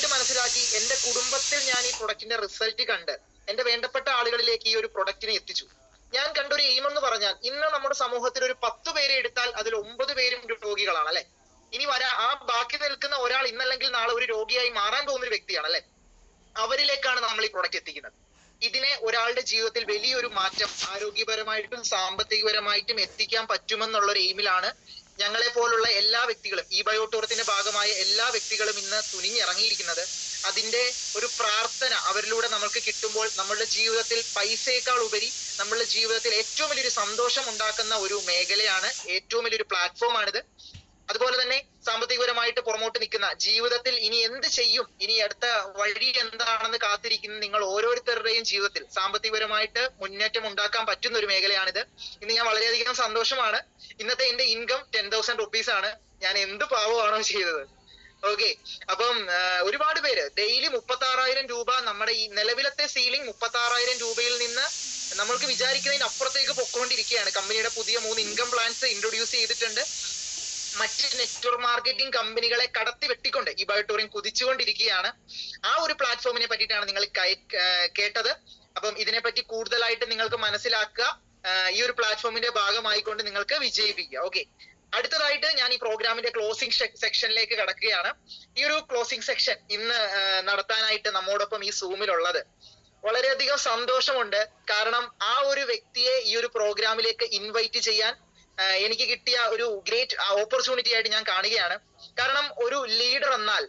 കൃത്യമായിട്ട് മനസ്സിലാക്കി എന്റെ കുടുംബത്തിൽ ഞാൻ ഈ പ്രൊഡക്റ്റിന്റെ റിസൾട്ട് കണ്ട് എന്റെ വേണ്ടപ്പെട്ട ആളുകളിലേക്ക് ഈ ഒരു പ്രൊഡക്റ്റിനെ എത്തിച്ചു. ഞാൻ കണ്ട ഒരു എയിം എന്ന് പറഞ്ഞാൽ ഇന്ന് നമ്മുടെ സമൂഹത്തിൽ ഒരു പത്ത് പേരെ എടുത്താൽ അതിൽ ഒമ്പത് പേരും രോഗികളാണ് അല്ലെ? ഇനി വരാ ആ ബാക്കി നിൽക്കുന്ന ഒരാൾ ഇന്നല്ലെങ്കിൽ നാളെ ഒരു രോഗിയായി മാറാൻ പോകുന്ന ഒരു വ്യക്തിയാണ് അല്ലെ? അവരിലേക്കാണ് നമ്മൾ ഈ പ്രൊഡക്റ്റ് എത്തിക്കുന്നത്. ഇതിനെ ഒരാളുടെ ജീവിതത്തിൽ വലിയൊരു മാറ്റം ആരോഗ്യപരമായിട്ടും സാമ്പത്തികപരമായിട്ടും എത്തിക്കാൻ പറ്റുമെന്നുള്ള ഒരു എയിമിലാണ് ഞങ്ങളെ പോലുള്ള എല്ലാ വ്യക്തികളും ഈ ബയോടൂറത്തിന്റെ ഭാഗമായ എല്ലാ വ്യക്തികളും ഇന്ന് തുനിഞ്ഞിറങ്ങിയിരിക്കുന്നത് അതിന്റെ ഒരു പ്രാർത്ഥന അവരിലൂടെ നമ്മൾക്ക് കിട്ടുമ്പോൾ നമ്മളുടെ ജീവിതത്തിൽ പൈസയേക്കാൾ ഉപരി നമ്മളുടെ ജീവിതത്തിൽ ഏറ്റവും വലിയൊരു സന്തോഷം ഉണ്ടാക്കുന്ന ഒരു മേഖലയാണ് ഏറ്റവും വലിയൊരു പ്ലാറ്റ്ഫോമാണിത് അതുപോലെ തന്നെ സാമ്പത്തികപരമായിട്ട് പുറമോട്ട് നിൽക്കുന്ന ജീവിതത്തിൽ ഇനി എന്ത് ചെയ്യും? ഇനി അടുത്ത വഴി എന്താണെന്ന് കാത്തിരിക്കുന്ന നിങ്ങൾ ഓരോരുത്തരുടെയും ജീവിതത്തിൽ സാമ്പത്തികപരമായിട്ട് മുന്നേറ്റം ഉണ്ടാക്കാൻ പറ്റുന്ന ഒരു മേഖലയാണിത്. ഇന്ന് ഞാൻ വളരെയധികം സന്തോഷമാണ്. ഇന്നത്തെ എന്റെ ഇൻകം ടെൻ തൗസൻഡ് റുപ്പീസ് ആണ്. ഞാൻ എന്ത് പാവമാണോ ചെയ്തത്. ഓക്കെ അപ്പം ഒരുപാട് പേര് ഡെയിലി മുപ്പത്തി ആറായിരം രൂപ നമ്മുടെ ഈ നിലവിലത്തെ സീലിംഗ് മുപ്പത്തി ആറായിരം രൂപയിൽ നിന്ന് നമ്മൾക്ക് വിചാരിക്കുന്നതിന് അപ്പുറത്തേക്ക് പൊക്കോണ്ടിരിക്കുകയാണ്. കമ്പനിയുടെ പുതിയ മൂന്ന് ഇൻകം പ്ലാൻസ് ഇൻട്രൊഡ്യൂസ് ചെയ്തിട്ടുണ്ട്. മറ്റ് നെറ്റ്വർക്ക് മാർക്കറ്റിംഗ് കമ്പനികളെ കടത്തി വെട്ടിക്കൊണ്ട് ഈ ബയോട്ടോറിയം കുതിച്ചുകൊണ്ടിരിക്കുകയാണ്. ആ ഒരു പ്ലാറ്റ്ഫോമിനെ പറ്റിയിട്ടാണ് നിങ്ങൾ കേട്ടത്. അപ്പം ഇതിനെപ്പറ്റി കൂടുതലായിട്ട് നിങ്ങൾക്ക് മനസ്സിലാക്കുക. ഈ ഒരു പ്ലാറ്റ്ഫോമിന്റെ ഭാഗമായിക്കൊണ്ട് നിങ്ങൾക്ക് വിജയിപ്പിക്കുക. ഓക്കെ. അടുത്തതായിട്ട് ഞാൻ ഈ പ്രോഗ്രാമിന്റെ ക്ലോസിംഗ് സെക്ഷനിലേക്ക് കടക്കുകയാണ്. ഈ ഒരു ക്ലോസിംഗ് സെക്ഷൻ ഇന്ന് നടത്താനായിട്ട് നമ്മോടൊപ്പം ഈ സൂമിലുള്ളത്. വളരെയധികം സന്തോഷമുണ്ട്. കാരണം ആ ഒരു വ്യക്തിയെ ഈ ഒരു പ്രോഗ്രാമിലേക്ക് ഇൻവൈറ്റ് ചെയ്യാൻ എനിക്ക് കിട്ടിയ ഒരു ഗ്രേറ്റ് ഓപ്പർച്യൂണിറ്റി ആയിട്ട് ഞാൻ കാണുകയാണ്. കാരണം ഒരു ലീഡർ എന്നാൽ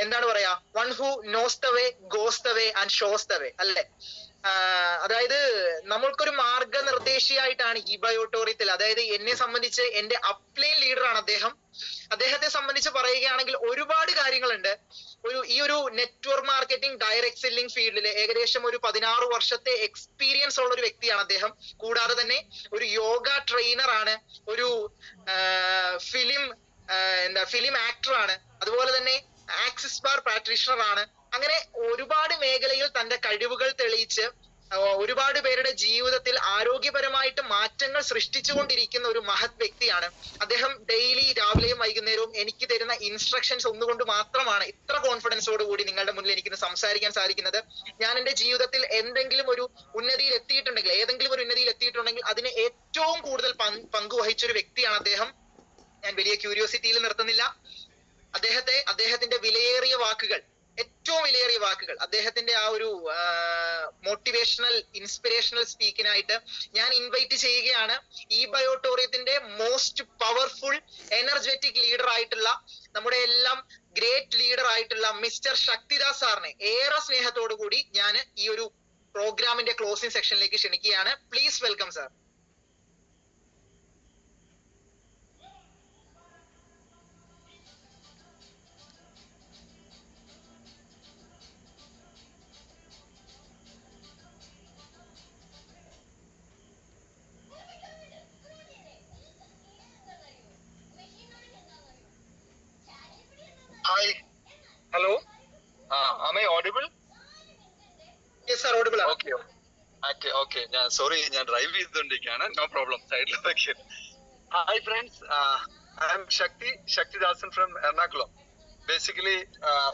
എന്താണ് പറയാ? One who knows the way goes way and shows the way അല്ലെ? അതായത് നമ്മൾക്കൊരു മാർഗനിർദ്ദേശിയായിട്ടാണ് ഈ ബയോട്ടോറിയത്തിൽ അതായത് എന്നെ സംബന്ധിച്ച് എന്റെ അപ്ലൈൻ ലീഡറാണ് അദ്ദേഹം. അദ്ദേഹത്തെ സംബന്ധിച്ച് പറയുകയാണെങ്കിൽ ഒരുപാട് കാര്യങ്ങളുണ്ട്. ഒരു ഈ ഒരു നെറ്റ്വർക്ക് മാർക്കറ്റിംഗ് ഡയറക്ട് സെല്ലിംഗ് ഫീൽഡിൽ ഏകദേശം ഒരു പതിനാറ് വർഷത്തെ എക്സ്പീരിയൻസ് ഉള്ള ഒരു വ്യക്തിയാണ് അദ്ദേഹം. കൂടാതെ തന്നെ ഒരു യോഗ ട്രെയിനർ ആണ് ഒരു ഫിലിം എന്താ ഫിലിം ആക്ടർ ആണ്. അതുപോലെ തന്നെ ആക്സിസ് ബാർ പ്രാക്ടീഷണർ ആണ്. അങ്ങനെ ഒരുപാട് മേഖലയിൽ തന്റെ കഴിവുകൾ തെളിയിച്ച് ഒരുപാട് പേരുടെ ജീവിതത്തിൽ ആരോഗ്യപരമായിട്ട് മാറ്റങ്ങൾ സൃഷ്ടിച്ചുകൊണ്ടിരിക്കുന്ന ഒരു മഹത് വ്യക്തിയാണ്. അദ്ദേഹം ഡെയിലി രാവിലെയും വൈകുന്നേരവും എനിക്ക് തരുന്ന ഇൻസ്ട്രക്ഷൻസ് ഒന്നുകൊണ്ട് മാത്രമാണ് ഇത്ര കോൺഫിഡൻസോട് കൂടി നിങ്ങളുടെ മുന്നിൽ എനിക്ക് സംസാരിക്കാൻ സാധിക്കുന്നത്. ഞാൻ എന്റെ ജീവിതത്തിൽ എന്തെങ്കിലും ഒരു ഉന്നതിയിൽ എത്തിയിട്ടുണ്ടെങ്കിൽ ഏതെങ്കിലും ഒരു ഉന്നതിയിൽ എത്തിയിട്ടുണ്ടെങ്കിൽ അതിന് ഏറ്റവും കൂടുതൽ പങ്ക് പങ്കുവഹിച്ച ഒരു വ്യക്തിയാണ് അദ്ദേഹം. ഞാൻ വലിയ ക്യൂരിയോസിറ്റിയിൽ നിർത്തുന്നില്ല. അദ്ദേഹത്തെ അദ്ദേഹത്തിന്റെ വിലയേറിയ വാക്കുകൾ ഏറ്റവും വിലയേറിയ വാക്കുകൾ. അദ്ദേഹത്തിന്റെ ആ ഒരു മോട്ടിവേഷണൽ ഇൻസ്പിറേഷണൽ സ്പീക്കിനായിട്ട് ഞാൻ ഇൻവൈറ്റ് ചെയ്യുകയാണ്. ഈ ബയോട്ടോറിയത്തിന്റെ മോസ്റ്റ് പവർഫുൾ എനർജറ്റിക് ലീഡർ ആയിട്ടുള്ള നമ്മുടെ എല്ലാം ഗ്രേറ്റ് ലീഡർ ആയിട്ടുള്ള മിസ്റ്റർ ശക്തിദാസ് സാറിനെ ഏറെ സ്നേഹത്തോടു കൂടി ഞാൻ ഈ ഒരു പ്രോഗ്രാമിന്റെ ക്ലോസിംഗ് സെക്ഷനിലേക്ക് ക്ഷണിക്കുകയാണ്. പ്ലീസ് വെൽക്കം സാർ സോറി ഞാൻ ഡ്രൈവ് ചെയ്തുകൊണ്ടിരിക്കുകയാണ്. നോ പ്രോബ്ലം സൈഡിൽ hi friends I'm Shakti Shaktidasan from Ernakulam basically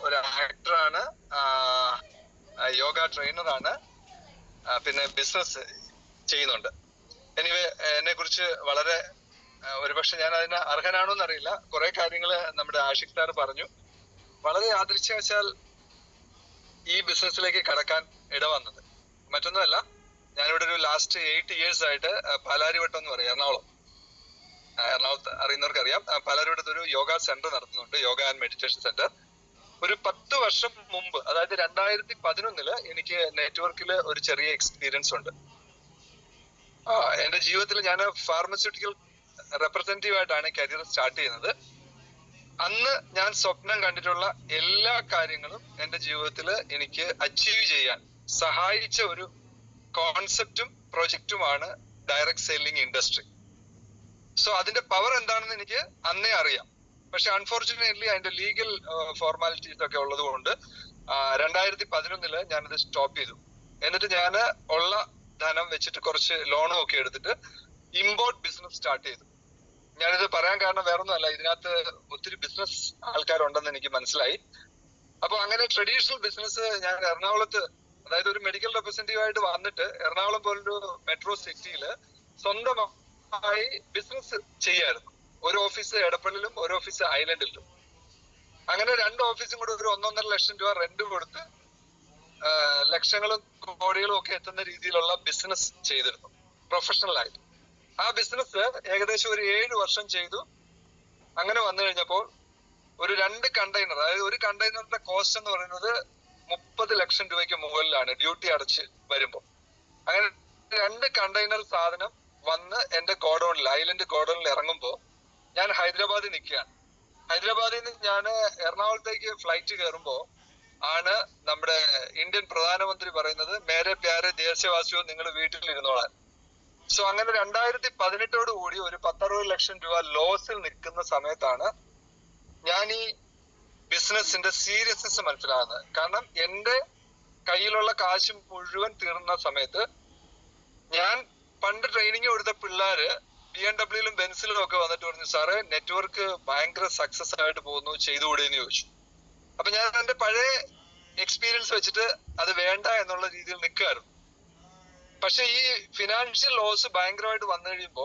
ഒരു ആക്ടറാണ് യോഗ ട്രെയിനറാണ് പിന്നെ ബിസിനസ് ചെയ്യുന്നുണ്ട്. എനിവേ എന്നെ കുറിച്ച് വളരെ ആ, ഒരുപക്ഷെ ഞാൻ അതിന് അർഹനാണോ എന്നറിയില്ല കുറെ കാര്യങ്ങൾ നമ്മുടെ ആഷിഖ് സാർ പറഞ്ഞു. വളരെ യാദൃശ്യവശാൽ ഈ ബിസിനസ്സിലേക്ക് കടക്കാൻ ഇടവന്നത്. മറ്റൊന്നുമല്ല ഞാനിവിടെ ഒരു ലാസ്റ്റ് എയ്റ്റ് ഇയേഴ്സ് ആയിട്ട് പാലാരിവട്ടം എന്ന് പറയും. എറണാകുളം. എറണാകുളത്ത് അറിയുന്നവർക്ക് അറിയാം പാലാരിവട്ടത്ത് ഒരു യോഗ സെന്റർ നടത്തുന്നുണ്ട് യോഗ ആൻഡ് മെഡിറ്റേഷൻ സെന്റർ ഒരു പത്ത് വർഷം മുമ്പ് അതായത് രണ്ടായിരത്തി പതിനൊന്നിൽ എനിക്ക് നെറ്റ്വർക്കിൽ ഒരു ചെറിയ എക്സ്പീരിയൻസ് ഉണ്ട്. ആ, എന്റെ ജീവിതത്തിൽ ഞാൻ ഫാർമസ്യൂട്ടിക്കൽ റെപ്രസെന്റേറ്റീവ് ആയിട്ടാണ് കരിയർ സ്റ്റാർട്ട് ചെയ്യുന്നത്. അന്ന് ഞാൻ സ്വപ്നം കണ്ടിട്ടുള്ള എല്ലാ കാര്യങ്ങളും എന്റെ ജീവിതത്തിൽ എനിക്ക് അച്ചീവ് ചെയ്യാൻ സഹായിച്ച ഒരു കോൺസെപ്റ്റും പ്രൊജക്റ്റുമാണ് ഡയറക്ട് സെല്ലിംഗ് ഇൻഡസ്ട്രി സോ അതിന്റെ പവർ എന്താണെന്ന് എനിക്ക് അന്നേ അറിയാം. പക്ഷെ അൺഫോർച്ചുനേറ്റ്ലി അതിന്റെ ലീഗൽ ഫോർമാലിറ്റീസ് ഒക്കെ ഉള്ളത് കൊണ്ട് രണ്ടായിരത്തി പതിനൊന്നിൽ ഞാനത് സ്റ്റോപ്പ് ചെയ്തു. എന്നിട്ട് ഞാൻ ഉള്ള ധനം വെച്ചിട്ട് കുറച്ച് ലോണും ഒക്കെ എടുത്തിട്ട് ഇമ്പോർട്ട് ബിസിനസ് സ്റ്റാർട്ട് ചെയ്തു. ഞാനിത് പറയാൻ കാരണം വേറൊന്നുമല്ല. ഇതിനകത്ത് ഒത്തിരി ബിസിനസ് ആൾക്കാരുണ്ടെന്ന് എനിക്ക് മനസ്സിലായി. അപ്പൊ അങ്ങനെ ട്രഡീഷണൽ ബിസിനസ് ഞാൻ എറണാകുളത്ത് അതായത് ഒരു മെഡിക്കൽ റെപ്രസെന്റേറ്റീവ് ആയിട്ട് വന്നിട്ട് എറണാകുളം പോലൊരു മെട്രോ സിറ്റിയിൽ സ്വന്തമായി ബിസിനസ് ചെയ്യായിരുന്നു. ഒരു ഓഫീസ് എടപ്പള്ളിലും ഒരു ഓഫീസ് ഐലൻഡിലും അങ്ങനെ രണ്ട് ഓഫീസും കൂടെ ഒരു ഒന്നൊന്നര ലക്ഷം രൂപ റെന്റ് കൊടുത്ത് ലക്ഷങ്ങളും കോടികളും ഒക്കെ എത്തുന്ന രീതിയിലുള്ള ബിസിനസ് ചെയ്തിരുന്നു. പ്രൊഫഷണൽ ആയിട്ട്. ആ ബിസിനസ് ഏകദേശം ഒരു ഏഴ് വർഷം ചെയ്തു. അങ്ങനെ വന്നു കഴിഞ്ഞപ്പോൾ ഒരു രണ്ട് കണ്ടെയ്നർ അതായത് ഒരു കണ്ടെയ്നറിന്റെ കോസ്റ്റ് എന്ന് പറയുന്നത് മുപ്പത് ലക്ഷം രൂപയ്ക്ക് മുകളിലാണ് ഡ്യൂട്ടി അടച്ച് വരുമ്പോൾ അങ്ങനെ രണ്ട് കണ്ടെയ്നർ സാധനം വന്ന് എന്റെ ഗോഡൌണിൽ ഐലൻഡ് ഗോഡൌണിൽ ഇറങ്ങുമ്പോൾ ഞാൻ ഹൈദരാബാദിൽ നിൽക്കുകയാണ്. ഹൈദരാബാദിൽ നിന്ന് ഞാൻ എറണാകുളത്തേക്ക് ഫ്ലൈറ്റ് കയറുമ്പോൾ ആണ് നമ്മുടെ ഇന്ത്യൻ പ്രധാനമന്ത്രി പറയുന്നത് മേരെ പ്യാരെ ദേശവാസിയോ നിങ്ങൾ വീട്ടിൽ ഇരുന്നോളാൻ സോ അങ്ങനെ രണ്ടായിരത്തി പതിനെട്ടോട് കൂടി ഒരു പത്തറുപത് ലക്ഷം രൂപ ലോസിൽ നിൽക്കുന്ന സമയത്താണ് ഞാൻ ഈ ബിസിനസിന്റെ സീരിയസ്നെസ് മനസ്സിലാകുന്നത്. കാരണം എന്റെ കയ്യിലുള്ള കാശ് മുഴുവൻ തീർന്ന സമയത്ത് ഞാൻ പണ്ട് ട്രെയിനിങ് കൊടുത്ത പിള്ളേര് ബി എം ഡബ്ല്യൂലും ബെൻസിലും ഒക്കെ വന്നിട്ട് പറഞ്ഞു സാറേ നെറ്റ്വർക്ക് ഭയങ്കര സക്സസ് ആയിട്ട് പോകുന്നു ചെയ്തുകൂടെ? എന്ന് ചോദിച്ചു. അപ്പൊ ഞാൻ എന്റെ പഴയ എക്സ്പീരിയൻസ് വെച്ചിട്ട് അത് വേണ്ട എന്നുള്ള രീതിയിൽ നിൽക്കുകയായിരുന്നു പക്ഷെ ഈ ഫിനാൻഷ്യൽ ലോസ് ഭയങ്കരമായിട്ട് വന്നു കഴിയുമ്പോ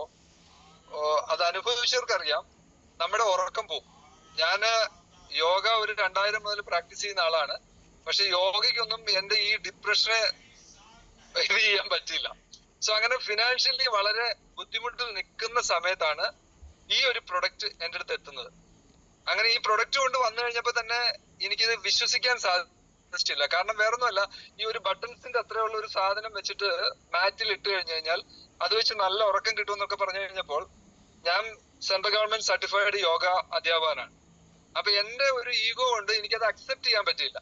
അത് അനുഭവിച്ചവർക്കറിയാം നമ്മുടെ ഉറക്കം പോകും ഞാൻ യോഗ ഒരു രണ്ടായിരം മുതൽ പ്രാക്ടീസ് ചെയ്യുന്ന ആളാണ്. പക്ഷെ യോഗയ്ക്കൊന്നും എന്റെ ഈ ഡിപ്രഷനെ ഇത് ചെയ്യാൻ പറ്റില്ല സോ അങ്ങനെ ഫിനാൻഷ്യലി വളരെ ബുദ്ധിമുട്ടിൽ നിൽക്കുന്ന സമയത്താണ് ഈ ഒരു പ്രൊഡക്റ്റ് എന്റെ അടുത്ത് എത്തുന്നത്. അങ്ങനെ ഈ പ്രൊഡക്റ്റ് കൊണ്ട് വന്നു കഴിഞ്ഞപ്പോ തന്നെ എനിക്കിത് വിശ്വസിക്കാൻ സാധിച്ചില്ല. കാരണം വേറൊന്നുമല്ല ഈ ഒരു ബട്ടൺസിന്റെ അത്രയുള്ള ഒരു സാധനം വെച്ചിട്ട് മാറ്റിൽ ഇട്ട് കഴിഞ്ഞു കഴിഞ്ഞാൽ അത് വെച്ച് നല്ല ഉറക്കം കിട്ടുമെന്നൊക്കെ പറഞ്ഞു കഴിഞ്ഞപ്പോൾ ഞാൻ സെൻട്രൽ ഗവൺമെന്റ് സർട്ടിഫൈഡ് യോഗ അധ്യാപകനാണ്. അപ്പൊ എന്റെ ഒരു ഈഗോ കൊണ്ട് എനിക്കത് അക്സെപ്റ്റ് ചെയ്യാൻ പറ്റിയില്ല.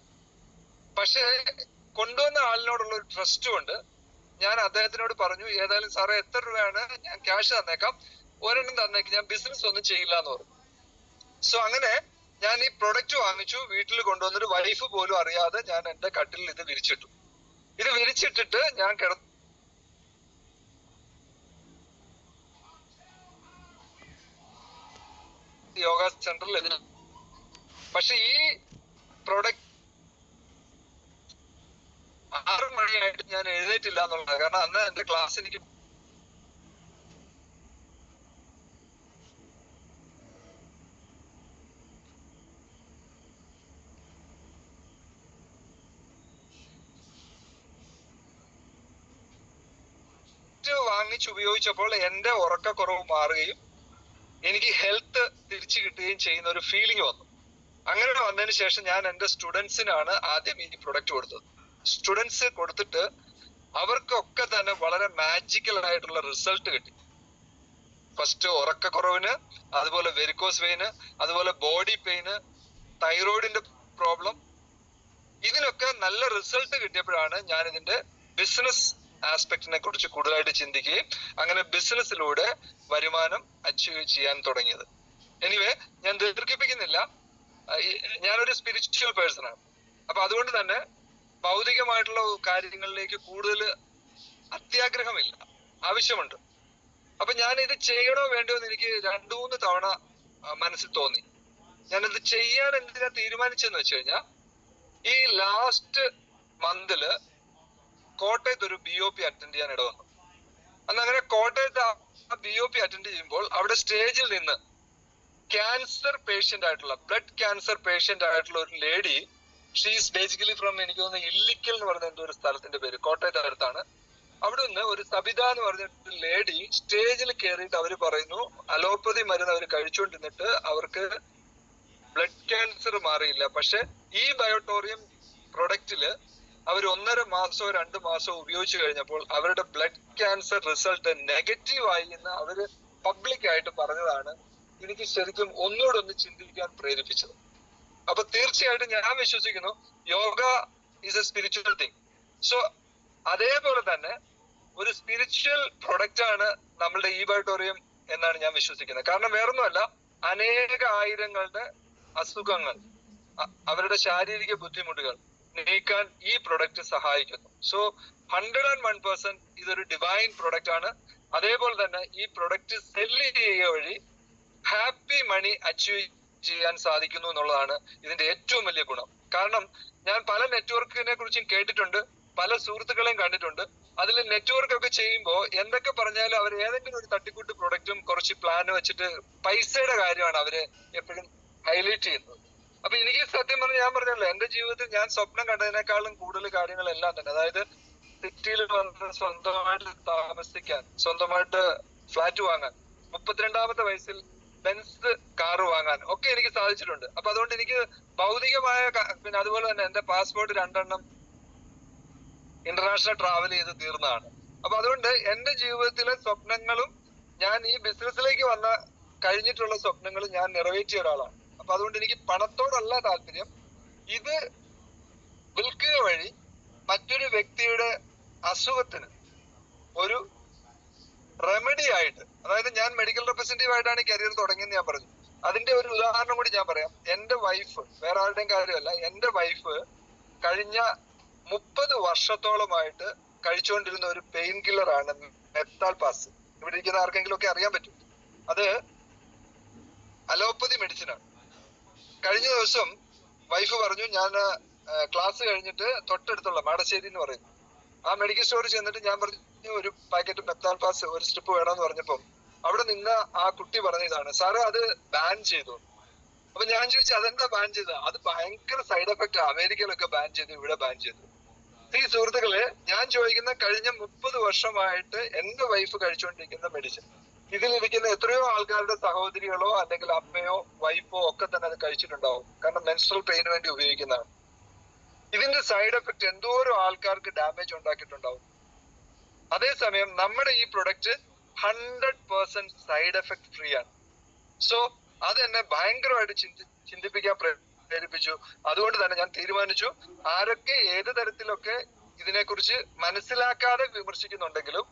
പക്ഷെ കൊണ്ടുവന്ന ആളിനോടുള്ള ഒരു ട്രസ്റ്റ് കൊണ്ട് ഞാൻ അദ്ദേഹത്തിനോട് പറഞ്ഞു ഏതായാലും സാറേ എത്ര രൂപയാണ്? ഞാൻ ക്യാഷ് തന്നേക്കാം. ഒരെണ്ണം തന്നേക്ക്. ഞാൻ ബിസിനസ് ഒന്നും ചെയ്യില്ല എന്ന് പറഞ്ഞു. സോ അങ്ങനെ ഞാൻ ഈ പ്രൊഡക്റ്റ് വാങ്ങിച്ചു. വീട്ടിൽ കൊണ്ടുവന്നിട്ട് വൈഫ് പോലും അറിയാതെ ഞാൻ എന്റെ കട്ടിലിൽ ഇത് വിരിച്ചിട്ടു. ഇത് വിരിച്ചിട്ടിട്ട് ഞാൻ കിട യോഗ സെന്ററിൽ പക്ഷെ ഈ പ്രൊഡക്റ്റ് ആറ് മണിയായിട്ട് ഞാൻ എഴുന്നേറ്റില്ല എന്നുള്ളത് കാരണം അന്ന് എന്റെ ക്ലാസ് എനിക്ക് ഉപയോഗിച്ചപ്പോൾ എന്റെ ഉറക്കക്കുറവ് മാറുകയും എനിക്ക് ഹെൽത്ത് തിരിച്ചു കിട്ടുകയും ചെയ്യുന്ന ഒരു ഫീലിംഗ് വന്നു. അങ്ങനെ വന്നതിന് ശേഷം ഞാൻ എന്റെ സ്റ്റുഡൻസിനാണ് ആദ്യം ഈ പ്രൊഡക്റ്റ് കൊടുത്തത്. സ്റ്റുഡൻസ് കൊടുത്തിട്ട് അവർക്കൊക്കെ തന്നെ വളരെ മാജിക്കൽ ആയിട്ടുള്ള റിസൾട്ട് കിട്ടി. ഫസ്റ്റ് ഉറക്കക്കുറവിന് അതുപോലെ വെരിക്കോസ് വെയിന് അതുപോലെ ബോഡി പെയിന് തൈറോയിഡിന്റെ പ്രോബ്ലം ഇതിനൊക്കെ നല്ല റിസൾട്ട് കിട്ടിയപ്പോഴാണ് ഞാൻ ഇതിന്റെ ബിസിനസ് ആസ്പെക്ടിനെ കുറിച്ച് കൂടുതലായിട്ട് ചിന്തിക്കുകയും അങ്ങനെ ബിസിനസ്സിലൂടെ വരുമാനം അച്ചീവ് ചെയ്യാൻ തുടങ്ങിയത്. എനിവേ ഞാൻ ദീർഘിപ്പിക്കുന്നില്ല. ഞാനൊരു സ്പിരിച്വൽ പേഴ്സൺ ആണ്. അപ്പൊ അതുകൊണ്ട് തന്നെ ഭൗതികമായിട്ടുള്ള കാര്യങ്ങളിലേക്ക് കൂടുതൽ അത്യാഗ്രഹമില്ല. ആവശ്യമുണ്ട്. അപ്പൊ ഞാൻ ഇത് ചെയ്യണോ വേണ്ടോ എന്ന് എനിക്ക് രണ്ടു മൂന്ന് തവണ മനസ്സിൽ തോന്നി. ഞാനിത് ചെയ്യാൻ എന്തിനാ തീരുമാനിച്ചെന്ന് വെച്ച് കഴിഞ്ഞാൽ ഈ ലാസ്റ്റ് മന്തിൽ കോട്ടയത്ത് ഒരു ബി ഒ പി അറ്റൻഡ് ചെയ്യാൻ ഇട വന്നു അന്ന് അങ്ങനെ കോട്ടയത്ത് ആ ബി ഒ പി അറ്റൻഡ് ചെയ്യുമ്പോൾ അവിടെ സ്റ്റേജിൽ നിന്ന് ക്യാൻസർ പേഷ്യന്റ് ആയിട്ടുള്ള ബ്ലഡ് ക്യാൻസർ പേഷ്യന്റ് ആയിട്ടുള്ള ഒരു ലേഡി ഷീസ് ബേസിക്കലി ഫ്രം എനിക്ക് തോന്നുന്നു ഇല്ലിക്കൽ എന്ന് പറഞ്ഞ എന്തോ ഒരു സ്ഥലത്തിന്റെ പേര് കോട്ടയത്ത് അടുത്താണ്. അവിടെ നിന്ന് ഒരു സബിത എന്ന് പറഞ്ഞിട്ട് ലേഡി സ്റ്റേജിൽ കയറിയിട്ട് അവർ പറയുന്നു അലോപ്പതി മരുന്ന് അവർ കഴിച്ചുകൊണ്ടിരുന്നിട്ട് അവർക്ക് ബ്ലഡ് ക്യാൻസർ മാറിയില്ല. പക്ഷെ ഈ ബയോട്ടോറിയം പ്രൊഡക്റ്റിൽ അവർ ഒന്നര മാസമോ രണ്ട് മാസമോ ഉപയോഗിച്ചു കഴിഞ്ഞപ്പോൾ അവരുടെ ബ്ലഡ് ക്യാൻസർ റിസൾട്ട് നെഗറ്റീവ് ആയി എന്ന് അവർ പബ്ലിക് ആയിട്ട് പറഞ്ഞതാണ്. എനിക്ക് ശരിക്കും ഒന്നുകൂടെ ഒന്ന് ചിന്തിക്കാൻ പ്രേരിപ്പിച്ചത്. അപ്പൊ തീർച്ചയായിട്ടും ഞാൻ വിശ്വസിക്കുന്നു yoga is a spiritual thing so അതേപോലെ തന്നെ ഒരു സ്പിരിച്വൽ പ്രൊഡക്റ്റ് ആണ് നമ്മളുടെ ഈ ബയോട്ടോറിയം എന്നാണ് ഞാൻ വിശ്വസിക്കുന്നത്. കാരണം വേറൊന്നുമല്ല അനേക ആയിരങ്ങളുടെ അസുഖങ്ങൾ അവരുടെ ശാരീരിക ബുദ്ധിമുട്ടുകൾ നീക്കാൻ ഈ പ്രൊഡക്റ്റ് സഹായിക്കുന്നു. So hundred and one percent ഇതൊരു ഡിവൈൻ പ്രൊഡക്റ്റ് ആണ്. അതേപോലെ തന്നെ ഈ പ്രൊഡക്റ്റ് സെല്ല് ചെയ്യുക വഴി ഹാപ്പി മണി അച്ചീവ് ചെയ്യാൻ സാധിക്കുന്നു എന്നുള്ളതാണ് ഇതിന്റെ ഏറ്റവും വലിയ ഗുണം. കാരണം ഞാൻ പല നെറ്റ്വർക്കിനെ കുറിച്ചും കേട്ടിട്ടുണ്ട് പല സുഹൃത്തുക്കളെയും കണ്ടിട്ടുണ്ട്. അതിൽ നെറ്റ്വർക്ക് ഒക്കെ ചെയ്യുമ്പോൾ എന്തൊക്കെ പറഞ്ഞാലും അവർ ഏതെങ്കിലും ഒരു തട്ടിക്കൂട്ട് പ്രൊഡക്റ്റും കുറച്ച് പ്ലാൻ വെച്ചിട്ട് പൈസയുടെ കാര്യമാണ് അവർ എപ്പോഴും ഹൈലൈറ്റ് ചെയ്യുന്നത്. അപ്പൊ എനിക്ക് സത്യം പറഞ്ഞു ഞാൻ പറഞ്ഞല്ലോ എന്റെ ജീവിതത്തിൽ ഞാൻ സ്വപ്നം കണ്ടതിനേക്കാളും കൂടുതൽ കാര്യങ്ങളെല്ലാം തന്നെ അതായത് സിറ്റിയിൽ വന്ന് സ്വന്തമായിട്ട് താമസിക്കാൻ സ്വന്തമായിട്ട് ഫ്ലാറ്റ് വാങ്ങാൻ മുപ്പത്തിരണ്ടാമത്തെ വയസ്സിൽ ബെൻസ് കാർ വാങ്ങാൻ. ഒക്കെ എനിക്ക് സാധിച്ചിട്ടുണ്ട്. അപ്പൊ അതുകൊണ്ട് എനിക്ക് ഭൗതികമായ പിന്നെ അതുപോലെ തന്നെ എന്റെ പാസ്പോർട്ട് രണ്ടെണ്ണം ഇന്റർനാഷണൽ ട്രാവൽ ചെയ്ത് തീർന്നതാണ്. അപ്പൊ അതുകൊണ്ട് എന്റെ ജീവിതത്തിലെ സ്വപ്നങ്ങളും ഞാൻ ഈ ബിസിനസ്സിലേക്ക് വന്ന കഴിഞ്ഞിട്ടുള്ള സ്വപ്നങ്ങളും ഞാൻ നിറവേറ്റിയ ഒരാളാണ്. അപ്പൊ അതുകൊണ്ട് എനിക്ക് പണത്തോടല്ല താല്പര്യം. ഇത് വിൽക്കുക വഴി മറ്റൊരു വ്യക്തിയുടെ അസുഖത്തിന് ഒരു റെമഡി ആയിട്ട് അതായത് ഞാൻ മെഡിക്കൽ റെപ്രസെന്റേറ്റീവ് ആയിട്ടാണ് കരിയർ തുടങ്ങിയെന്ന് ഞാൻ പറഞ്ഞു. അതിന്റെ ഒരു ഉദാഹരണം കൂടി ഞാൻ പറയാം. എന്റെ വൈഫ് വേറെ ആരുടെയും കാര്യമല്ല എന്റെ വൈഫ് കഴിഞ്ഞ മുപ്പത് വർഷത്തോളമായിട്ട് കഴിച്ചുകൊണ്ടിരുന്ന ഒരു പെയിൻ കില്ലർ ആണ് മെത്താൽ പാസ്. ഇവിടെ ഇരിക്കുന്ന ആർക്കെങ്കിലും ഒക്കെ അറിയാൻ പറ്റും. അത് അലോപ്പതി മെഡിസിൻ ആണ്. കഴിഞ്ഞ ദിവസം വൈഫ് പറഞ്ഞു ഞാൻ ക്ലാസ് കഴിഞ്ഞിട്ട് തൊട്ടടുത്തുള്ള മാടശ്ശേരി എന്ന് പറയുന്നു. ആ മെഡിക്കൽ സ്റ്റോറിൽ ചെന്നിട്ട് ഞാൻ പറഞ്ഞു ഒരു പാക്കറ്റ് മെത്താൻ പാസ് ഒരു സ്ട്രിപ്പ് വേണമെന്ന് പറഞ്ഞപ്പോ അവിടെ നിന്ന് ആ കുട്ടി പറഞ്ഞ ഇതാണ്. സാറ് അത് ബാൻ ചെയ്തു. അപ്പൊ ഞാൻ ചോദിച്ചു അതെന്താ ബാൻ ചെയ്തത്? അത് ഭയങ്കര സൈഡ് എഫക്റ്റ് അമേരിക്കയിലൊക്കെ ബാൻ ചെയ്തു ഇവിടെ ബാൻ ചെയ്തു. ഈ സുഹൃത്തുക്കളെ ഞാൻ ചോദിക്കുന്ന കഴിഞ്ഞ മുപ്പത് വർഷമായിട്ട് എന്റെ വൈഫ് കഴിച്ചുകൊണ്ടിരിക്കുന്ന മെഡിസിൻ ഇതിലിരിക്കുന്ന എത്രയോ ആൾക്കാരുടെ സഹോദരികളോ അല്ലെങ്കിൽ അമ്മയോ വൈഫോ ഒക്കെ തന്നെ അത് കഴിച്ചിട്ടുണ്ടാവും. കാരണം മെൻസ്ട്രൽ പെയിന് വേണ്ടി ഉപയോഗിക്കുന്നതാണ്. ഇതിന്റെ സൈഡ് എഫക്ട് എന്തോരോ ആൾക്കാർക്ക് ഡാമേജ് ഉണ്ടാക്കിയിട്ടുണ്ടാവും? അതേസമയം നമ്മുടെ ഈ product hundred percent side effect free ആണ്. സോ അത് എന്നെ ഭയങ്കരമായിട്ട് ചിന്തി ചിന്തിപ്പിക്കാൻ പ്രേരിപ്പിച്ചു. അതുകൊണ്ട് തന്നെ ഞാൻ തീരുമാനിച്ചു ആരൊക്കെ ഏത് തരത്തിലൊക്കെ ഇതിനെക്കുറിച്ച് മനസ്സിലാക്കാതെ വിമർശിക്കുന്നുണ്ടെങ്കിലും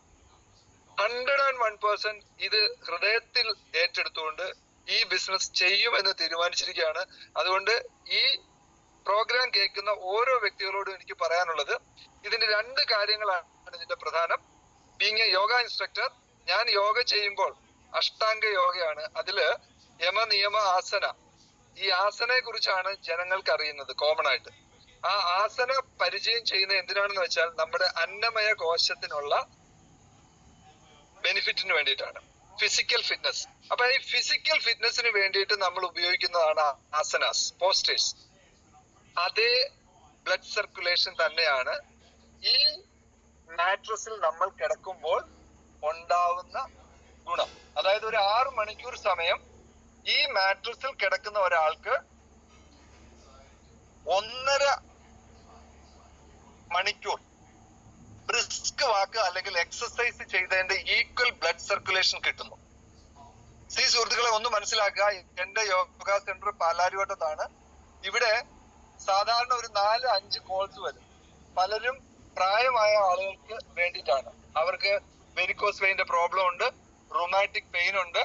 ഹൺഡ്രഡ് ആൻഡ് വൺ പേഴ്സെന്റ് ഇത് ഹൃദയത്തിൽ ഏറ്റെടുത്തുകൊണ്ട് ഈ ബിസിനസ് ചെയ്യും എന്ന് തീരുമാനിച്ചിരിക്കുകയാണ്. അതുകൊണ്ട് ഈ പ്രോഗ്രാം കേൾക്കുന്ന ഓരോ വ്യക്തികളോടും എനിക്ക് പറയാനുള്ളത് ഇതിന്റെ രണ്ട് കാര്യങ്ങളാണ് ഇതിന്റെ പ്രധാനം. ബീങ് എ യോഗ ഇൻസ്ട്രക്ടർ ഞാൻ യോഗ ചെയ്യുമ്പോൾ അഷ്ടാംഗ യോഗയാണ്. അതിൽ യമ നിയമ ആസന. ഈ ആസനയെ കുറിച്ചാണ് ജനങ്ങൾക്ക് അറിയുന്നത് കോമൺ ആയിട്ട്. ആ ആസന പരിചയം ചെയ്യുന്ന എന്തിനാണെന്ന് വെച്ചാൽ നമ്മുടെ അന്നമയ കോശത്തിനുള്ള ബെനിഫിറ്റിന് വേണ്ടിയിട്ടാണ്. ഫിസിക്കൽ ഫിറ്റ്നസ് അപ്പൊ ഈ ഫിസിക്കൽ ഫിറ്റ്നസിന് വേണ്ടിയിട്ട് നമ്മൾ ഉപയോഗിക്കുന്നതാണ് ആസനാസ് പോസ്റ്റേഴ്സ് അതേ ബ്ലഡ് സർക്കുലേഷൻ തന്നെയാണ് ഈ മാട്രസിൽ നമ്മൾ കിടക്കുമ്പോൾ ഉണ്ടാവുന്ന ഗുണം. അതായത് ഒരു ആറ് മണിക്കൂർ സമയം ഈ മാട്രസിൽ കിടക്കുന്ന ഒരാൾക്ക് ഒന്നര മണിക്കൂർ ബ്രിസ്ക് വാക്ക് അല്ലെങ്കിൽ എക്സസൈസ് ചെയ്തതിന്റെ ഈക്വൽ ബ്ലഡ് സർക്കുലേഷൻ കിട്ടുന്നു. ഈ സുഹൃത്തുക്കളെ ഒന്ന് മനസ്സിലാക്കുക എന്റെ യോഗ സെന്റർ പാലാരിവട്ടത്താണ്. ഇവിടെ സാധാരണ ഒരു നാല് അഞ്ച് കോൾസ് വരും. പലരും പ്രായമായ ആളുകൾക്ക് വേണ്ടിയിട്ടാണ്. അവർക്ക് വെരിക്കോസ് വെയിന്റെ പ്രോബ്ലം ഉണ്ട് റൊമാറ്റിക് പെയിൻ ഉണ്ട്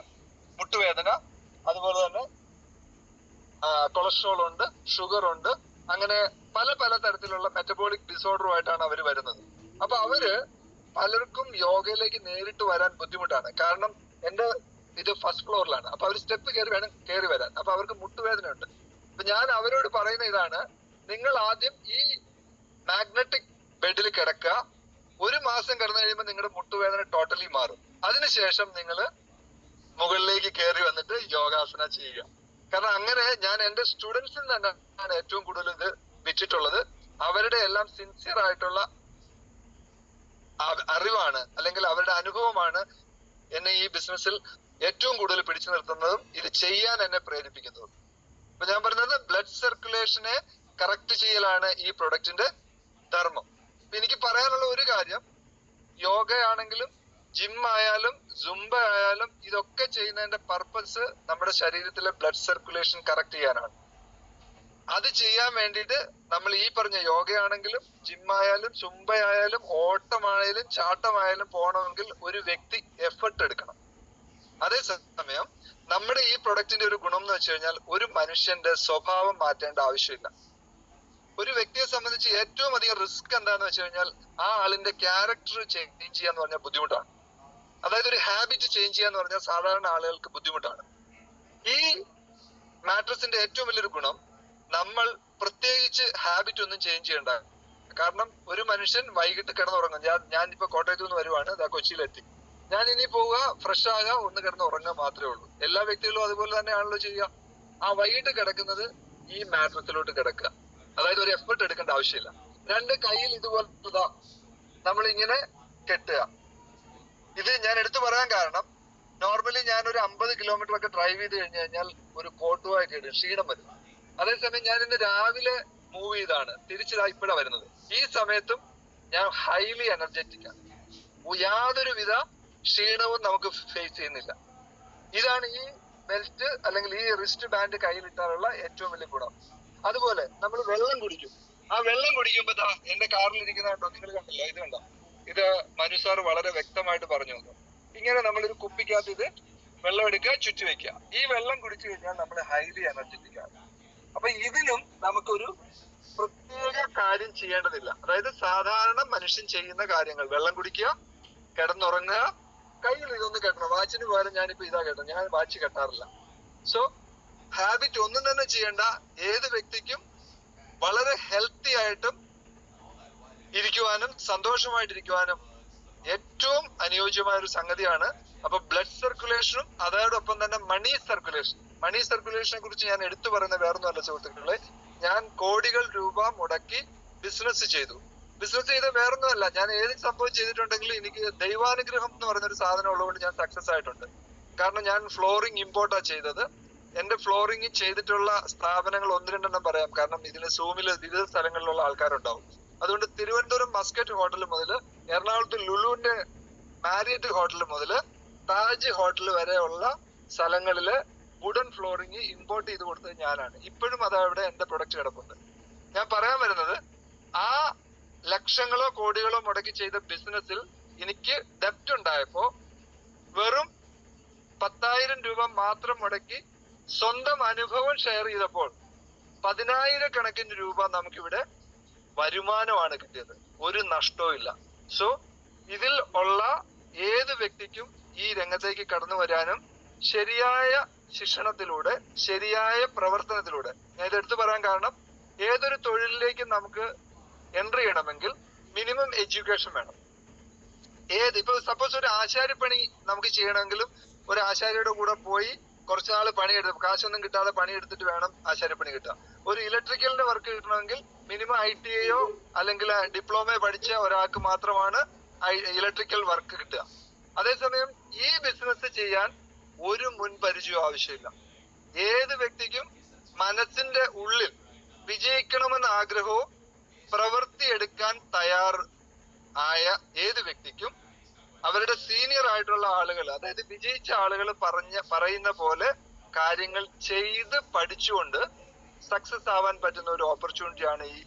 മുട്ടുവേദന അതുപോലെ തന്നെ കൊളസ്ട്രോൾ ഉണ്ട് ഷുഗർ ഉണ്ട് അങ്ങനെ പല പല തരത്തിലുള്ള മെറ്റബോളിക് ഡിസോർഡറുമായിട്ടാണ് അവർ വരുന്നത്. അപ്പൊ അവർ പലർക്കും യോഗയിലേക്ക് നേരിട്ട് വരാൻ ബുദ്ധിമുട്ടാണ്. കാരണം എന്റെ ഇത് ഫസ്റ്റ് ഫ്ലോറിലാണ് അപ്പൊ അവർ സ്റ്റെപ്പ് കയറി വേണം കയറി വരാൻ. അപ്പൊ അവർക്ക് മുട്ടുവേദന ഉണ്ട് അപ്പൊ ഞാൻ അവരോട് പറയുന്ന ഇതാണ് നിങ്ങൾ ആദ്യം ഈ മാഗ്നറ്റിക് ബെഡിൽ കിടക്കുക. ഒരു മാസം കിടന്നു കഴിയുമ്പോൾ നിങ്ങളുടെ മുട്ടുവേദന ടോട്ടലി മാറും. അതിനുശേഷം നിങ്ങൾ മുകളിലേക്ക് കയറി വന്നിട്ട് യോഗാസന ചെയ്യുക. കാരണം അങ്ങനെ ഞാൻ എന്റെ സ്റ്റുഡൻസിൽ തന്നെയാണ് ഏറ്റവും കൂടുതൽ ഇത് വെച്ചിട്ടുള്ളത്. അവരുടെ എല്ലാം സിൻസിയർ ആയിട്ടുള്ള അറിവാണ് അല്ലെങ്കിൽ അവരുടെ അനുഭവമാണ് എന്നെ ഈ ബിസിനസ്സിൽ ഏറ്റവും കൂടുതൽ പിടിച്ചു നിർത്തുന്നതും ഇത് ചെയ്യാൻ എന്നെ പ്രേരിപ്പിക്കുന്നതും. ഇപ്പൊ ഞാൻ പറഞ്ഞത് ബ്ലഡ് സർക്കുലേഷനെ കറക്റ്റ് ചെയ്യലാണ് ഈ പ്രൊഡക്റ്റിന്റെ ധർമ്മം. എനിക്ക് പറയാനുള്ള ഒരു കാര്യം യോഗയാണെങ്കിലും ജിം ആയാലും ജുംബ ആയാലും ഇതൊക്കെ ചെയ്യുന്നതിന്റെ പർപ്പസ് നമ്മുടെ ശരീരത്തിലെ ബ്ലഡ് സർക്കുലേഷൻ കറക്റ്റ് ചെയ്യാനാണ്. അത് ചെയ്യാൻ വേണ്ടിയിട്ട് നമ്മൾ ഈ പറഞ്ഞ യോഗയാണെങ്കിലും ജിം ആയാലും സുംബ ആയാലും ഓട്ടമായാലും ചാട്ടമായാലും പോകണമെങ്കിൽ ഒരു വ്യക്തി എഫർട്ട് എടുക്കണം. അതേസമയം നമ്മുടെ ഈ പ്രൊഡക്റ്റിന്റെ ഒരു ഗുണം എന്ന് വെച്ച് കഴിഞ്ഞാൽ ഒരു മനുഷ്യന്റെ സ്വഭാവം മാറ്റേണ്ട ആവശ്യമില്ല. ഒരു വ്യക്തിയെ സംബന്ധിച്ച് ഏറ്റവും അധികം റിസ്ക് എന്താണെന്ന് വെച്ച് കഴിഞ്ഞാൽ ആ ആളിന്റെ ക്യാരക്ടർ ചേഞ്ച് ചെയ്യാന്ന് പറഞ്ഞാൽ ബുദ്ധിമുട്ടാണ്. അതായത് ഒരു ഹാബിറ്റ് ചേഞ്ച് ചെയ്യാന്ന് പറഞ്ഞാൽ സാധാരണ ആളുകൾക്ക് ബുദ്ധിമുട്ടാണ്. ഈ മാട്രസിന്റെ ഏറ്റവും വലിയൊരു ഗുണം നമ്മൾ പ്രത്യേകിച്ച് ഹാബിറ്റ് ഒന്നും ചേഞ്ച് ചെയ്യണ്ട. കാരണം ഒരു മനുഷ്യൻ വൈകിട്ട് കിടന്നുറങ്ങും. ഞാൻ ഞാൻ കോട്ടയത്ത് നിന്ന് വരുവാണ്. ദാ കൊച്ചിയിലെത്തി. ഞാൻ ഇനി പോവുക ഫ്രഷ് ആകുക ഒന്ന് കിടന്ന് ഉറങ്ങുക മാത്രമേ ഉള്ളൂ. എല്ലാ വ്യക്തികളും അതുപോലെ തന്നെയാണല്ലോ ചെയ്യുക. ആ വൈകിട്ട് കിടക്കുന്നത് ഈ മാട്രസിലോട്ട് കിടക്കുക. അതായത് ഒരു എഫേർട്ട് എടുക്കേണ്ട ആവശ്യമില്ല. രണ്ട് കയ്യിൽ ഇതുപോലെ നമ്മൾ ഇങ്ങനെ കെട്ടുക. ഇത് ഞാൻ എടുത്തു പറയാൻ കാരണം നോർമലി ഞാൻ ഒരു അമ്പത് കിലോമീറ്റർ ഒക്കെ ഡ്രൈവ് ചെയ്ത് കഴിഞ്ഞു കഴിഞ്ഞാൽ ഒരു കോട്ടുവായിട്ട് ഇടും ക്ഷീണം വരും അതേസമയം ഞാൻ ഇന്ന് രാവിലെ മൂവ് ചെയ്താണ്. തിരിച്ചിതാ ഇപ്പോഴാണ് വരുന്നത്. ഈ സമയത്തും ഞാൻ ഹൈലി എനർജറ്റിക് ആണ്. യാതൊരു യാതൊരുവിധ ക്ഷീണവും നമുക്ക് ഫേസ് ചെയ്യുന്നില്ല. ഇതാണ് ഈ ബെൽറ്റ് അല്ലെങ്കിൽ ഈ റിസ്റ്റ് ബാൻഡ് കയ്യിലിട്ടാലുള്ള ഏറ്റവും വലിയ ഗുണം. അതുപോലെ നമ്മൾ വെള്ളം കുടിക്കും. ആ വെള്ളം കുടിക്കുമ്പോ ദാ എന്റെ കാറിൽ ഇരിക്കുന്ന കണ്ടോ നിങ്ങൾ കണ്ടില്ല? ഇത് കണ്ടോ? ഇത് മനു സാർ വളരെ വ്യക്തമായിട്ട് പറഞ്ഞു തന്നു. ഇങ്ങനെ നമ്മളൊരു കുപ്പിക്കകത്ത് ഇത് വെള്ളം എടുക്കുക ചുറ്റി വെക്കുക. ഈ വെള്ളം കുടിച്ചു കഴിഞ്ഞാൽ നമ്മൾ ഹൈലി എനർജറ്റിക് ആണ്. അപ്പൊ ഇതിനും നമുക്കൊരു പ്രത്യേക കാര്യം ചെയ്യേണ്ടതില്ല. അതായത് സാധാരണ മനുഷ്യൻ ചെയ്യുന്ന കാര്യങ്ങൾ. വെള്ളം കുടിക്കുക കിടന്നുറങ്ങുക കയ്യിൽ ഇതൊന്ന് കെട്ടണം. വാച്ചിന് പകരം ഞാനിപ്പോ ഇതാ കെട്ടണം. ഞാൻ വാച്ച് കെട്ടാറില്ല. സോ ഹാബിറ്റ് ഒന്നും തന്നെ ചെയ്യേണ്ട ഏത് വ്യക്തിക്കും വളരെ ഹെൽത്തി ആയിട്ടും ഇരിക്കുവാനും സന്തോഷമായിട്ടിരിക്കുവാനും ഏറ്റവും അനുയോജ്യമായ ഒരു സംഗതിയാണ്. അപ്പൊ ബ്ലഡ് സർക്കുലേഷനും അതോടൊപ്പം തന്നെ മണി സർക്കുലേഷൻ മണി സർക്കുലേഷനെ കുറിച്ച് ഞാൻ എടുത്തു പറയുന്ന വേറൊന്നുമല്ല സുഹൃത്തുക്കളെ. ഞാൻ കോടികൾ രൂപ മുടക്കി ബിസിനസ് ചെയ്തു. ബിസിനസ് ചെയ്ത വേറൊന്നുമല്ല. ഞാൻ ഏത് സംഭവം ചെയ്തിട്ടുണ്ടെങ്കിലും എനിക്ക് ദൈവാനുഗ്രഹം എന്ന് പറയുന്ന ഒരു സാധനം ഉള്ളതുകൊണ്ട് ഞാൻ സക്സസ് ആയിട്ടുണ്ട്. കാരണം ഞാൻ ഫ്ലോറിംഗ് ഇമ്പോർട്ടാ ചെയ്തത്. എന്റെ ഫ്ലോറിംഗ് ചെയ്തിട്ടുള്ള സ്ഥാപനങ്ങൾ ഒന്ന് രണ്ടെണ്ണം പറയാം. കാരണം ഇതിന് സൂമിൽ വിവിധ സ്ഥലങ്ങളിലുള്ള ആൾക്കാരുണ്ടാവും. അതുകൊണ്ട് തിരുവനന്തപുരം മസ്കറ്റ് ഹോട്ടൽ മുതൽ എറണാകുളത്ത് ലുലുവിന്റെ മാരിയറ്റ് ഹോട്ടൽ മുതൽ താജ് ഹോട്ടൽ വരെയുള്ള സ്ഥലങ്ങളിൽ വുഡൻ ഫ്ലോറിംഗ് ഇമ്പോർട്ട് ചെയ്ത് കൊടുത്തത് ഞാനാണ്. ഇപ്പോഴും അത് അവിടെ എന്റെ പ്രൊഡക്റ്റ് കിടപ്പുണ്ട്. ഞാൻ പറയാൻ വരുന്നത് ആ ലക്ഷങ്ങളോ കോടികളോ മുടക്കി ചെയ്ത ബിസിനസ്സിൽ എനിക്ക് ഡെപ്റ്റ് ഉണ്ടായപ്പോ വെറും പത്തായിരം രൂപ മാത്രം മുടക്കി സ്വന്തം അനുഭവം ഷെയർ ചെയ്തപ്പോൾ പതിനായിരക്കണക്കിന് രൂപ നമുക്കിവിടെ വരുമാനമാണ് കിട്ടിയത്. ഒരു നഷ്ടവും ഇല്ല. സോ ഇതിൽ ഉള്ള ഏത് വ്യക്തിക്കും ഈ രംഗത്തേക്ക് കടന്നു വരാനും ശരിയായ ശിക്ഷണത്തിലൂടെ ശരിയായ പ്രവർത്തനത്തിലൂടെ ഞാൻ ഇതെടുത്തു പറയാൻ കാരണം ഏതൊരു തൊഴിലിലേക്ക് നമുക്ക് എൻട്രി ചെയ്യണമെങ്കിൽ മിനിമം എഡ്യൂക്കേഷൻ വേണം. ഏത്? ഇപ്പൊ സപ്പോസ് ഒരു ആശാരിപ്പണി നമുക്ക് ചെയ്യണമെങ്കിലും ഒരു ആശാരിയുടെ കൂടെ പോയി കുറച്ച് നാൾ പണിയെടുത്ത് കാശൊന്നും കിട്ടാതെ പണിയെടുത്തിട്ട് വേണം ആശാരിപ്പണി കിട്ടാൻ. ഒരു ഇലക്ട്രിക്കലിന്റെ വർക്ക് കിട്ടണമെങ്കിൽ മിനിമം ഐ ടി ഐയോ അല്ലെങ്കിൽ ഡിപ്ലോമയോ പഠിച്ച ഒരാൾക്ക് മാത്രമാണ് ഇലക്ട്രിക്കൽ വർക്ക് കിട്ടുക. അതേസമയം ഈ ബിസിനസ് ചെയ്യാൻ ഒരു മുൻപരിചയവും ആവശ്യമില്ല. ഏത് വ്യക്തിക്കും മനസ്സിന്റെ ഉള്ളിൽ വിജയിക്കണമെന്ന ആഗ്രഹവും പ്രവൃത്തി എടുക്കാൻ തയ്യാർ ആയ ഏത് വ്യക്തിക്കും അവരുടെ സീനിയർ ആയിട്ടുള്ള ആളുകൾ അതായത് വിജയിച്ച ആളുകൾ പറഞ്ഞ പറയുന്ന പോലെ കാര്യങ്ങൾ ചെയ്ത് പഠിച്ചുകൊണ്ട് സക്സസ് ആവാൻ പറ്റുന്ന ഒരു ഓപ്പർച്യൂണിറ്റിയാണ് ഈ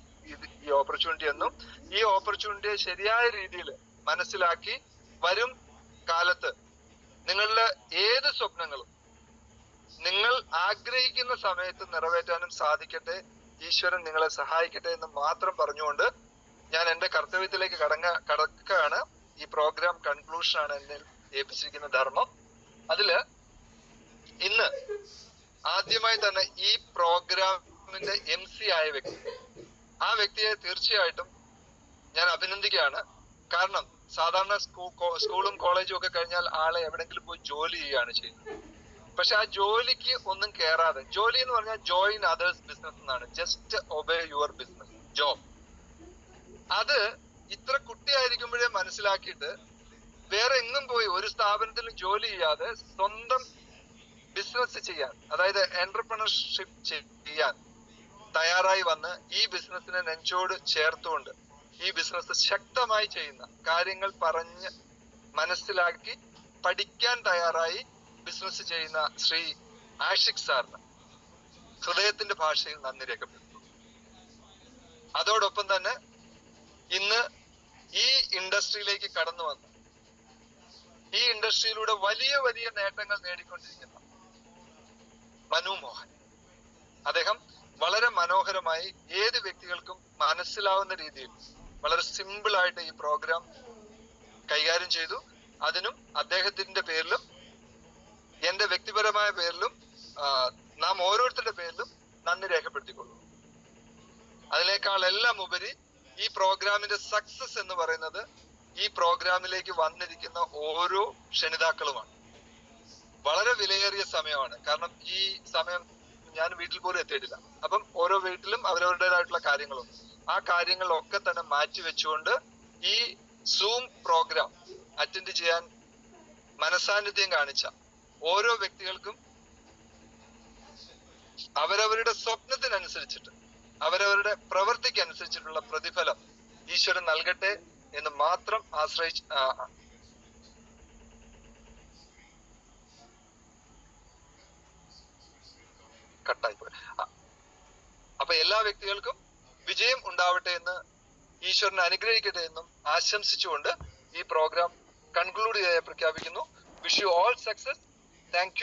ഈ ഓപ്പർച്യൂണിറ്റി എന്നും ഈ ഓപ്പർച്യൂണിറ്റിയെ ശരിയായ രീതിയിൽ മനസ്സിലാക്കി വരും കാലത്ത് നിങ്ങളുടെ ഏത് സ്വപ്നങ്ങളും നിങ്ങൾ ആഗ്രഹിക്കുന്ന സമയത്ത് നിറവേറ്റാനും സാധിക്കട്ടെ ഈശ്വരൻ നിങ്ങളെ സഹായിക്കട്ടെ എന്ന് മാത്രം പറഞ്ഞുകൊണ്ട് ഞാൻ എന്റെ കർത്തവ്യത്തിലേക്ക് കടങ്ങ കടക്കുകയാണ് ഈ പ്രോഗ്രാം കൺക്ലൂഷൻ ആണ് എന്നെ ഏൽപ്പിച്ചിരിക്കുന്ന ധർമ്മം. അതിൽ ഇന്ന് ആദ്യമായി തന്നെ ഈ പ്രോഗ്രാമിന്റെ എം സി ആയ വ്യക്തി ആ വ്യക്തിയെ തീർച്ചയായിട്ടും ഞാൻ അഭിനന്ദിക്കുകയാണ്. കാരണം സാധാരണ സ്കൂ- സ്കൂളും കോളേജും ഒക്കെ കഴിഞ്ഞാൽ ആളെ എവിടെങ്കിലും പോയി ജോലി ചെയ്യുകയാണ് ചെയ്യുന്നത്. പക്ഷെ ആ ജോലിക്ക് ഒന്നും കേറാതെ ജോലി എന്ന് പറഞ്ഞാൽ ജോയിൻ അതേഴ്സ് ബിസിനസ് എന്നാണ്. Just obey your business job അത് ഇത്ര കുട്ടിയായിരിക്കുമ്പോഴേ മനസ്സിലാക്കിയിട്ട് വേറെ എങ്ങും പോയി ഒരു സ്ഥാപനത്തിലും ജോലി ചെയ്യാതെ സ്വന്തം ബിസിനസ് ചെയ്യാൻ അതായത് എന്റർപ്രണർഷിപ്പ് ചെയ്യാൻ തയ്യാറായി വന്ന് ഈ ബിസിനസ്സിനെ നെഞ്ചോട് ചേർത്തുകൊണ്ട് ഈ ബിസിനസ് ശക്തമായി ചെയ്യുന്ന കാര്യങ്ങൾ പറഞ്ഞ് മനസ്സിലാക്കി പഠിക്കാൻ തയ്യാറായി ബിസിനസ് ചെയ്യുന്ന ശ്രീ ആഷിഖ് സാറിന് ഹൃദയത്തിന്റെ ഭാഷയിൽ നന്ദി രേഖപ്പെടുത്തുന്നു. അതോടൊപ്പം തന്നെ ഇന്ന് ഈ ഇൻഡസ്ട്രിയിലേക്ക് കടന്നു വന്ന്. ഈ ഇൻഡസ്ട്രിയിലൂടെ വലിയ വലിയ നേട്ടങ്ങൾ നേടിക്കൊണ്ടിരിക്കുന്ന മനു മോഹൻ. അദ്ദേഹം വളരെ മനോഹരമായി ഏത് വ്യക്തികൾക്കും മനസ്സിലാവുന്ന രീതിയിൽ വളരെ സിമ്പിൾ ആയിട്ട് ഈ പ്രോഗ്രാം കൈകാര്യം ചെയ്തു. അതിനും അദ്ദേഹത്തിന്റെ പേരിലും എന്റെ വ്യക്തിപരമായ പേരിലും നാം ഓരോരുത്തരുടെ പേരിലും നന്ദി രേഖപ്പെടുത്തിക്കൊള്ളുന്നു. അതിനേക്കാൾ എല്ലാം ഉപരി ഈ പ്രോഗ്രാമിന്റെ സക്സസ് എന്ന് പറയുന്നത് ഈ പ്രോഗ്രാമിലേക്ക് വന്നിരിക്കുന്ന ഓരോ ക്ഷണിതാക്കളുമാണ്. വളരെ വിലയേറിയ സമയമാണ്. കാരണം ഈ സമയം ഞാൻ വീട്ടിൽ പോലും എത്തിയിട്ടില്ല. അപ്പം ഓരോ വീട്ടിലും അവരവരുടേതായിട്ടുള്ള കാര്യങ്ങളുണ്ട്. ആ കാര്യങ്ങളൊക്കെ തന്നെ മാറ്റി വെച്ചുകൊണ്ട് ഈ സൂം പ്രോഗ്രാം അറ്റൻഡ് ചെയ്യാൻ മനസാന്നിധ്യം കാണിച്ച ഓരോ വ്യക്തികൾക്കും അവരവരുടെ സ്വപ്നത്തിനനുസരിച്ചിട്ട് അവരവരുടെ പ്രവൃത്തിക്ക് അനുസരിച്ചിട്ടുള്ള പ്രതിഫലം ഈശ്വരൻ നൽകട്ടെ എന്ന് മാത്രം ആശ്രയിച്ച് അപ്പൊ എല്ലാ വ്യക്തികൾക്കും വിജയം ഉണ്ടാവട്ടെ എന്ന് ഈശ്വരനെ അനുഗ്രഹിക്കട്ടെ എന്നും ആശംസിച്ചുകൊണ്ട് ഈ പ്രോഗ്രാം കൺക്ലൂഡ് ചെയ്യാൻ പ്രഖ്യാപിക്കുന്നു. Wish you all success thank